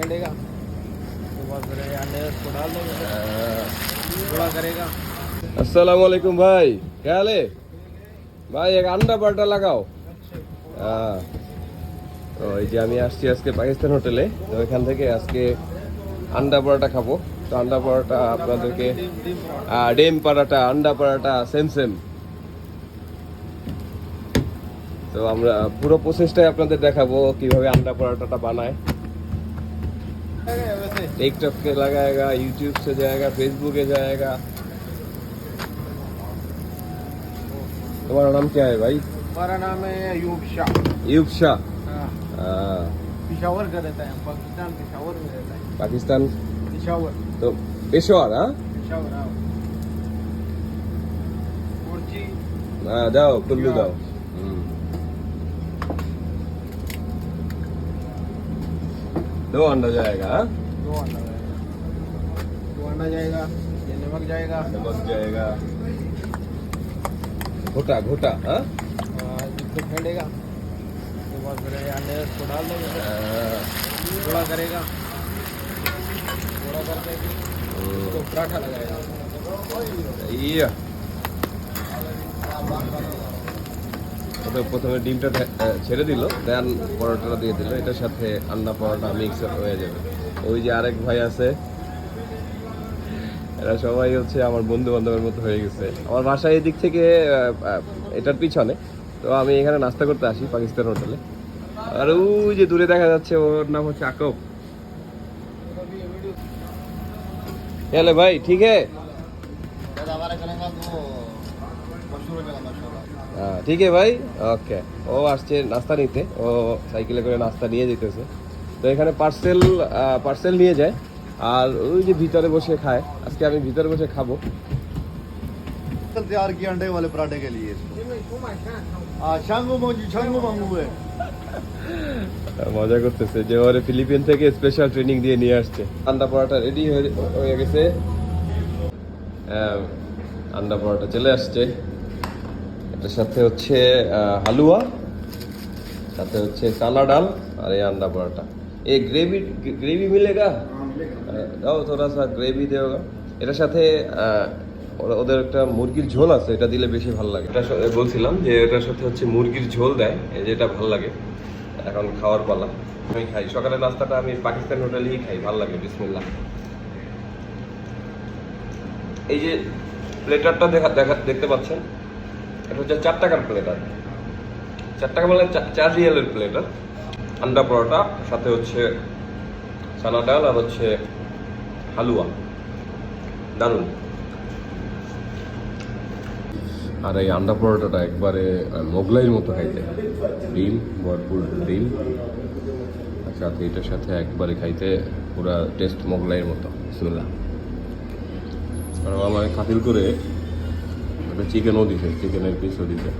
फेंटेगा तो बस फिर अंडे उसको डाल देंगे थोड़ा करेगा আসসালামু আলাইকুম ভাই কে হালে ভাই এক আন্ডা পাল্টা লাগাও হ্যাঁ তো এই যে আমি আসছি আজকে পাকিস্তান হোটেলে তো এখান থেকে আজকে আন্ডা পরোটা খাবো তো আন্ডা পরোটা আপনাদেরকে আহ, ডিম পরাটা আন্ডা পরাটা সেম সেম তো আমরা পুরো প্রসেসটাই আপনাদের দেখাবো কিভাবে আন্ডা পরাটাটা বানায় वैसे टिकटॉक पे लगाएगा यूट्यूब से जाएगा फेसबुक पे जाएगा। तुम्हारा नाम क्या है भाई? हमारा नाम है अयूब शाह। यूब शाह? हाँ, हाँ, पिशावर का रहता है पाकिस्तान पिशावर में रहता है। पाकिस्तान? पिशावर। तो पेशवार हाँ? पिशावर हाँ। हाँ जाओ कुल्लू जाओ। हम्म। दो अंडा जाएगा हाँ? दो अंडा जाएगा दो अंडा जाएगा ये नमक जाएगा नमक जाएगा घोटा घोटा हाँ और इसको फेंटेगा तो बस फिर अंडे उसको डाल देंगे हाँ, थोड़ा करेगा थोड़ा करके हम्म। तो पराठा लगाएगा ইয়া ওটা প্রথমে ডিমটা ঢা- আহ, ছেড়ে দিল দেন পরোটাটা দিয়ে দিল এটার সাথে আন্ডা পরোটা মিক্স হয়ে যাবে ওই যে আরেক ভাই আছে, এরা সবাই হচ্ছে আমার বন্ধু বান্ধবের মতো হয়ে গেছে। আমার বাসা এদিক থেকে এটার পিছনে। তো আমি এখানে নাস্তা করতে আসি পাকিস্তান হোটেলে। আর ওই যে দূরে দেখা যাচ্ছে, ওর নাম হচ্ছে আকব। হ্যালো ভাই, ঠিক হ্যাঁ ঠিক ভাই? ওকে ও আসছে নাস্তা নিতে। ও সাইকেলে করে নাস্তা নিয়ে যেতেছে। তো এখানে পার্সেল পার্সেল নিয়ে যায় আর ওই যে ভিতরে বসে খায় আজকে আমি ভিতরে বসে খাবো कल तैयार किया अंडे वाले पराठे के लिए हाँ शांगू मांगू शांगू मांगू है মজা করতেছে যে ওরে ফিলিপিন থেকে স্পেশাল ট্রেনিং দিয়ে নিয়ে আসছে আন্ডা পরোটা রেডি হয়ে গেছে আহ, আন্ডা পরোটা চলে আসছে এটার সাথে হচ্ছে আহ, হালুয়া সাথে হচ্ছে চানা ডাল আর এই আন্ডা পরোটা এই গ্রেভি গ্রেভি মিলেগা? দাও থোড়া সা গ্রেভি দেওয়া। এটার সাথে ওরা- ওদের একটা মুরগির ঝোল আছে এটা দিলে বেশি ভালো লাগে। এটা বলছিলাম যে এটার সাথে হচ্ছে মুরগির ঝোল দেয় এই যেটা ভালো লাগে। এখন খাওয়ার পালা। আমি খাই। সকালে নাস্তাটা আমি পাকিস্তান হোটেলেই খাই ভালো লাগে বিসমিল্লাহ। এই যে প্লেটারটা দেখা দেখা দেখতে পাচ্ছেন? এটা হচ্ছে চার টাকার প্লেটার। চার টাকা মানে চা- চার রিয়ালের প্লেটার। আন্ডা পরোটা, সাথে হচ্ছে চানা ডাল আর হচ্ছে হালুয়া। দারুণ। আর এই আন্ডা পরোটাটা একবারে মোগলাইয়ের মতো খাইতে ডিম, ভরপুর ডিম। সাথে এটার সাথে একবারে খাইতে পুরা টেস্ট মোগলাইয়ের মতো। বিসমিল্লাহ। আর আমার খাতিল করে একটা চিকেনও দিছে চিকেনের পিসও দিছে।